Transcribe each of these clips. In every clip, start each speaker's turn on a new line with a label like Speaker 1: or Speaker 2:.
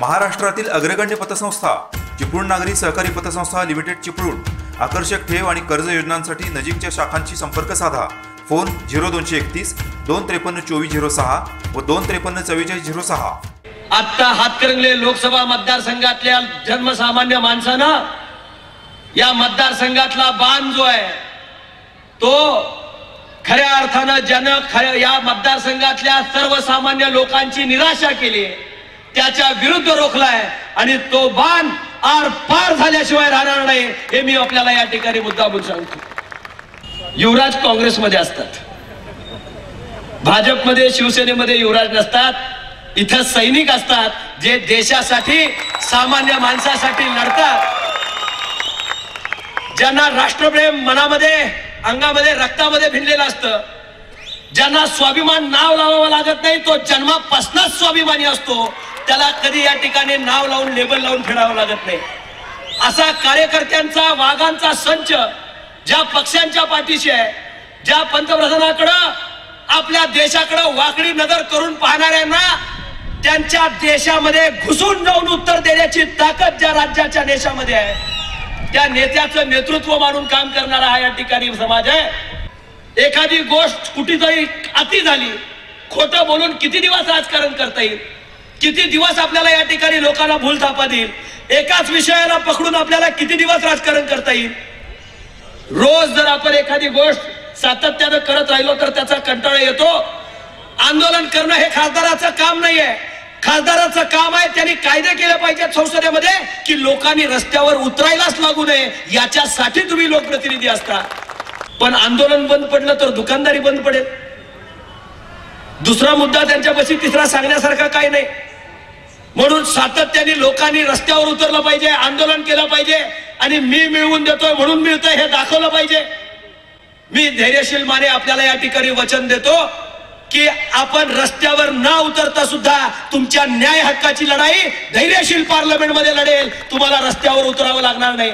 Speaker 1: महाराष्ट्रातील अग्रगण्य पतसंस्था चिपळूण नागरी सहकारी पतसंस्था लिमिटेड चिपळूण. आकर्षक ठेव आणि कर्ज योजनांसाठी नजीकच्या शाखांशी संपर्क साधा. फोन झिरो दोनशे एकतीस दोन त्रेपन्न चोवीस झिरो सहा व दोन त्रेपन्न चव्वेचाळीस झिरो सहा.
Speaker 2: आत्ता हातकरंगले लोकसभा मतदारसंघातल्या जन्मसामान्य माणसानं. या मतदारसंघातला बाण जो आहे तो खऱ्या अर्थानं ज्यानं खऱ्या या मतदारसंघातल्या सर्वसामान्य लोकांची निराशा केली त्याच्या विरुद्ध रोखलाय आणि तो बाण आर पार झाल्याशिवाय राहणार नाही हे मी आपल्याला या ठिकाणी मुद्दामून सांगतो. युवराज काँग्रेसमध्ये असतात. भाजपमध्ये शिवसेनेमध्ये युवराज नसतात. इथं सैनिक असतात जे देशासाठी सामान्य माणसासाठी लढतात. ज्यांना राष्ट्रप्रेम मनामध्ये अंगामध्ये रक्तामध्ये भिनलेलं असतं. ज्यांना स्वाभिमान नाव लावावं लागत नाही तो जन्मापासूनच स्वाभिमानी असतो. त्याला कधी या ठिकाणी नाव लावून लेबल लावून फिरावं लागत नाही. असा कार्यकर्त्यांचा वाघांचा संच ज्या पक्षांच्या पाठीशी आहे ज्या पंतप्रधानाकडं आपल्या देशाकडं वाकडी नजर करून पाहणाऱ्यांना त्यांच्या देशामध्ये घुसून जाऊन उत्तर देण्याची ताकद ज्या राज्याच्या देशामध्ये आहे त्या नेत्याचं नेतृत्व मानून काम करणारा हा या ठिकाणी समाज आहे. एखादी गोष्ट कुठेतरी अति झाली खोटं बोलून किती दिवस राजकारण करता येईल? किती दिवस आपल्याला या ठिकाणी लोकांना भूल थापा देईल? एकाच विषयाला पकडून आपल्याला किती दिवस राजकारण करता येईल? रोज जर आपण एखादी गोष्ट सातत्यानं करत राहिलो तर त्याचा कंटाळा येतो. आंदोलन करणं हे खासदाराचं काम नाहीये. खासदाराचं काम आहे त्यांनी कायदे केले पाहिजेत संसदेमध्ये की लोकांनी रस्त्यावर उतरायलाच लागू नये. याच्यासाठी तुम्ही लोकप्रतिनिधी असता. पण आंदोलन बंद पडलं तर दुकानदारी बंद पडेल. दुसरा मुद्दा त्यांच्यापाशी तिसरा सांगण्यासारखा काही नाही. म्हणून सातत्याने लोकांनी रस्त्यावर उतरलं पाहिजे आंदोलन केलं पाहिजे आणि मी मिळवून देतोय म्हणून मिळतोय हे दाखवलं पाहिजे. मी धैर्यशील माने आपल्याला या ठिकाणी वचन देतो की आपण रस्त्यावर न उतरता सुद्धा तुमच्या न्याय हक्काची लढाई धैर्यशील पार्लमेंटमध्ये लढेल. तुम्हाला रस्त्यावर उतरावं लागणार नाही.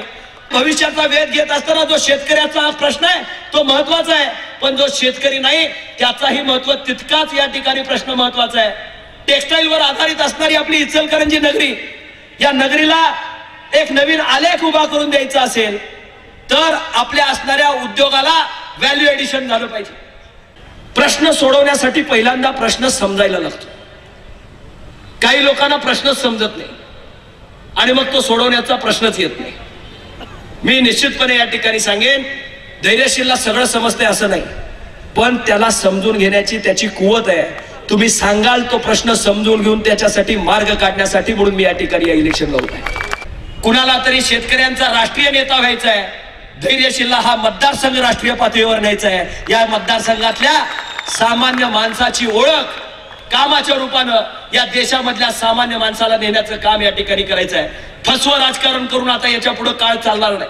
Speaker 2: भविष्याचा वेध घेत असताना जो शेतकऱ्याचा प्रश्न आहे तो महत्त्वाचा आहे. पण जो शेतकरी नाही त्याचाही महत्त्व तितकाच या ठिकाणी प्रश्न महत्त्वाचा आहे. टेक्सटाईल वर आधारित असणारी आपली इचलकरंजी नगरी या नगरीला एक नवीन आलेख उभा करून द्यायचा असेल तर आपल्या असणाऱ्या उद्योगाला व्हॅल्यू एडिशन झालं पाहिजे. प्रश्न सोडवण्यासाठी पहिल्यांदा प्रश्न समजायला लागतो. काही लोकांना प्रश्नच समजत नाही आणि मग तो सोडवण्याचा प्रश्नच येत नाही. मी निश्चितपणे या ठिकाणी सांगेन धैर्यशीलला सगळं समजतंय असं नाही. पण त्याला समजून घेण्याची त्याची कुवत आहे. तुम्ही सांगाल तो प्रश्न समजून घेऊन त्याच्यासाठी मार्ग काढण्यासाठी म्हणून मी या ठिकाणी या इलेक्शन लावत आहे. कुणाला तरी शेतकऱ्यांचा राष्ट्रीय नेता व्हायचा आहे. धैर्यशीलला हा मतदारसंघ राष्ट्रीय पातळीवर न्यायचा आहे. या मतदारसंघातल्या सामान्य माणसाची ओळख कामाच्या रूपानं या देशामधल्या सामान्य माणसाला नेण्याचं काम या ठिकाणी करायचं आहे. फसवं राजकारण करून आता याच्यापुढे काळ चालणार नाही.